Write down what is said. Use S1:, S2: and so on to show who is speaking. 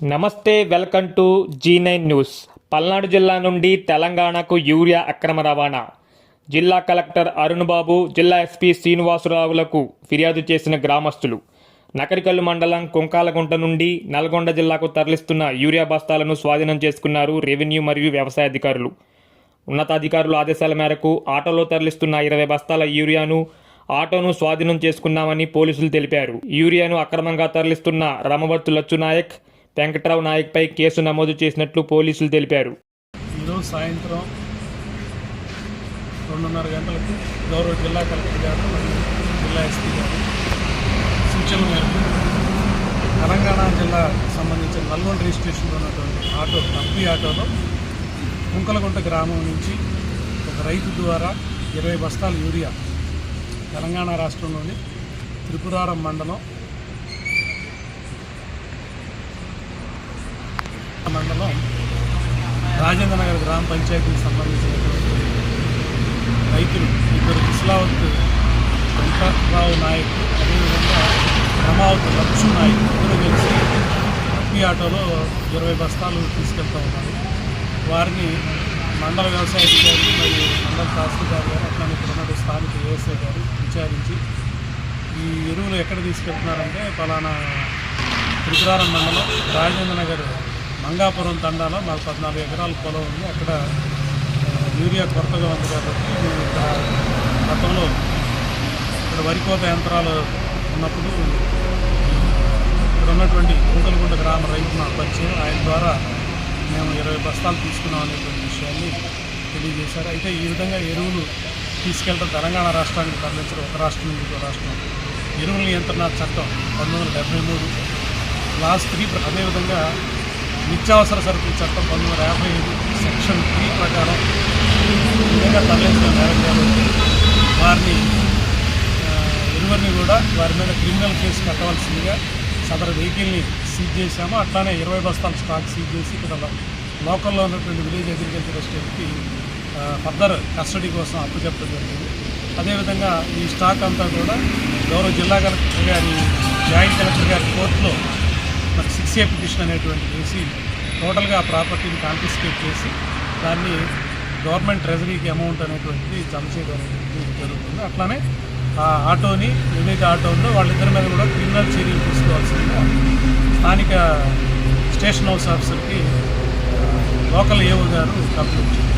S1: నమస్తే welcome to G nine news. Palnadu జిల్లా నుండి తెలంగాణకు యూరియా అక్రమ రవాణా. జిల్లా కలెక్టర్ అరుణ్ బాబు జిల్లా ఎస్పీ శ్రీనివాసరావులకు ఫిర్యాదు చేసిన గ్రామస్తులు. నకరికల్లు మండలం కుంకాలగుంట నుండి నల్గొండ జిల్లాకు తరలిస్తున్న యూరియా బస్తాలను స్వాధీనం చేసుకున్నారు రెవెన్యూ మరియు వ్యవసాయ అధికారులు. ఉన్నతాధికారుల ఆదేశాల మేరకు ఆటోలో తరలిస్తున్న ఇరవై బస్తాల యూరియాను ఆటోను స్వాధీనం చేసుకున్నామని పోలీసులు తెలిపారు. యూరియాను అక్రమంగా తరలిస్తున్న రమవర్తు లచ్చునాయక్ వెంకట్రావు నాయక్పై కేసు నమోదు చేసినట్లు పోలీసులు తెలిపారు.
S2: ఈరోజు సాయంత్రం రెండున్నర గంటలకు గౌరవ జిల్లా కలెక్టర్ గారు జిల్లా ఎస్పీ గారు సూచనల మేరకు తెలంగాణ జిల్లా సంబంధించిన నల్గొండ రిజిస్ట్రేషన్లో ఉన్నటువంటి ఆటో కంపీ ఆటోలో కుంకలగుంట గ్రామం నుంచి ఒక రైతు ద్వారా ఇరవై బస్తాల యూరియా తెలంగాణ రాష్ట్రంలోని త్రిపురారం మండలం మండలం రాజేంద్ర నగర్ గ్రామ పంచాయతీకి సంబంధించినటువంటి రైతులు ఇద్దరు ఇస్లావత్ వెంకట్రావు నాయక్ అదేవిధంగా రమావత్ లక్ష్మీ నాయక్ ఇద్దరు కలిసి అప్పి ఆటోలో ఇరవై బస్తాలు తీసుకెళ్తూ ఉన్నారు. వారిని మండల వ్యవసాయ అధికారి మరియు మండల తహసీల్దార్ గారు అట్లానే ఇక్కడ ఉన్న స్థానిక వ్యవసాయ గారు విచారించి ఈ ఎరువులు ఎక్కడ తీసుకెళ్తున్నారంటే పలానా త్రిపురారం మండలం రాజేంద్ర నగర్ మంగాపురం తండాలో మాకు పద్నాలుగు ఎకరాల పొలం ఉంది. అక్కడ యూరియా కొరతగా ఉంది కాబట్టి మేము గతంలో ఇక్కడ వరి కోత యంత్రాలు ఉన్నప్పుడు ఇక్కడ ఉన్నటువంటి కుంకలగుంట గ్రామ రైతు నాకు పరిచయం. ఆయన ద్వారా మేము ఇరవై బస్తాలు తీసుకున్నాం అనేటువంటి విషయాన్ని తెలియజేశారు. అయితే ఈ విధంగా ఎరువులు తీసుకెళ్ళడం తెలంగాణ రాష్ట్రానికి తరలించడం ఒక రాష్ట్రం నుంచి ఇంకో రాష్ట్రం. ఎరువుల నియంత్రణ చట్టం పంతొమ్మిది వందల డెబ్బై మూడు క్లాస్ త్రీ అదేవిధంగా నిత్యావసర సరుకుల చట్టం పంతొమ్మిది వందల యాభై ఐదు సెక్షన్ త్రీ ప్రకారం ఈ విధంగా తరలించడం నేరం వారిని ఇరువురిని కూడా వారి మీద క్రిమినల్ కేసు కట్టవలసిందిగా సదరు వెహికల్ని సీజ్ చేశాము. అట్లానే ఇరవై బస్తాల స్టాక్ సీజ్ చేసి ఇక్కడ లోకల్లో ఉన్నటువంటి విలేజ్ అగ్రికల్చర్ ఎస్టేట్కి ఫర్దర్ కస్టడీ కోసం అప్పచెప్పడం జరిగింది. అదేవిధంగా ఈ స్టాక్ అంతా కూడా గౌరవ జిల్లా కలెక్టర్ గారి జాయింట్ కలెక్టర్ గారి కోర్టులో మరి సిక్స్ ఏ పిటిషన్ అనేటువంటి చేసి టోటల్గా ఆ ప్రాపర్టీని కాన్ఫిస్కేట్ చేసి దాన్ని గవర్నమెంట్ ట్రెజరీకి అమౌంట్ అనేటువంటిది జమ చేయడం జరుగుతుంది అట్లానే ఆ ఆటోని ఏదైతే ఆటో ఉందో వాళ్ళిద్దరి మీద కూడా క్రిమినల్ చర్యలు తీసుకోవాల్సిందిగా స్థానిక స్టేషన్ హౌస్ ఆఫీసర్కి లోకల్ ఏఓ గారు కంప్లైంట్ చేశారు